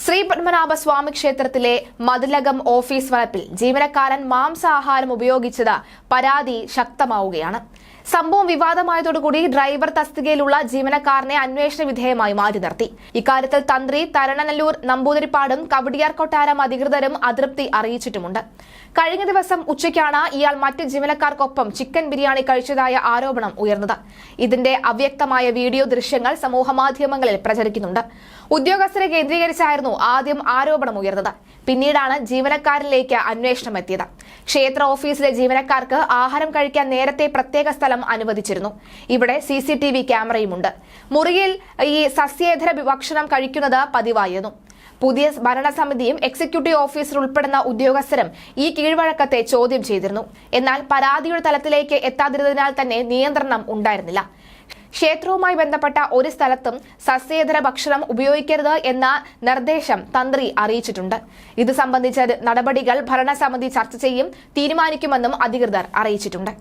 ശ്രീ പത്മനാഭ സ്വാമി ക്ഷേത്രത്തിലെ മതിലകം ഓഫീസ് വളപ്പിൽ ജീവനക്കാരൻ മാംസാഹാരം ഉപയോഗിച്ചത് പരാതി ശക്തമാവുകയാണ്. സംഭവം വിവാദമായതോടുകൂടി ഡ്രൈവർ തസ്തികയിലുള്ള ജീവനക്കാരനെ അന്വേഷണ വിധേയമായി മാറ്റി നിർത്തി. ഇക്കാര്യത്തിൽ തന്ത്രി തരണനല്ലൂർ നമ്പൂതിരിപ്പാടും കവടിയാർ കൊട്ടാരം അധികൃതരും അതൃപ്തി അറിയിച്ചിട്ടുമുണ്ട്. കഴിഞ്ഞ ദിവസം ഉച്ചയ്ക്കാണ് ഇയാൾ മറ്റ് ജീവനക്കാർക്കൊപ്പം ചിക്കൻ ബിരിയാണി കഴിച്ചതായ ആരോപണം ഉയർന്നത്. ഇതിന്റെ അവ്യക്തമായ വീഡിയോ ദൃശ്യങ്ങൾ സമൂഹമാധ്യമങ്ങളിൽ പ്രചരിക്കുന്നുണ്ട്. ഉദ്യോഗസ്ഥരെ കേന്ദ്രീകരിച്ചായിരുന്നു ആദ്യം ആരോപണം ഉയർന്നത്. പിന്നീടാണ് ജീവനക്കാരിലേക്ക് അന്വേഷണം എത്തിയത്. ക്ഷേത്ര ഓഫീസിലെ ജീവനക്കാർക്ക് ആഹാരം കഴിക്കാൻ നേരത്തെ പ്രത്യേക സ്ഥലം അനുവദിച്ചിരുന്നു. ഇവിടെ സി സി ടി വി ക്യാമറയുമുണ്ട്. മുറിയിൽ ഈ സസ്യേതര ഭക്ഷണം കഴിക്കുന്നത് പതിവായിരുന്നു. പുതിയ ഭരണസമിതിയും എക്സിക്യൂട്ടീവ് ഓഫീസർ ഉൾപ്പെടുന്ന ഉദ്യോഗസ്ഥരും ഈ കീഴ്വഴക്കത്തെ ചോദ്യം ചെയ്തിരുന്നു. എന്നാൽ പരാതിയുടെ തലത്തിലേക്ക് എത്താതിരുന്നതിനാൽ തന്നെ നിയന്ത്രണം ഉണ്ടായിരുന്നില്ല. ക്ഷേത്രവുമായി ബന്ധപ്പെട്ട ഒരു സ്ഥലത്തും സസ്യേതര ഭക്ഷണം ഉപയോഗിക്കരുത് എന്ന നിർദ്ദേശം തന്ത്രി അറിയിച്ചിട്ടുണ്ട്. ഇത് സംബന്ധിച്ച നടപടികൾ ഭരണസമിതി ചർച്ച ചെയ്യും തീരുമാനിക്കുമെന്നും അധികൃതർ അറിയിച്ചിട്ടുണ്ട്.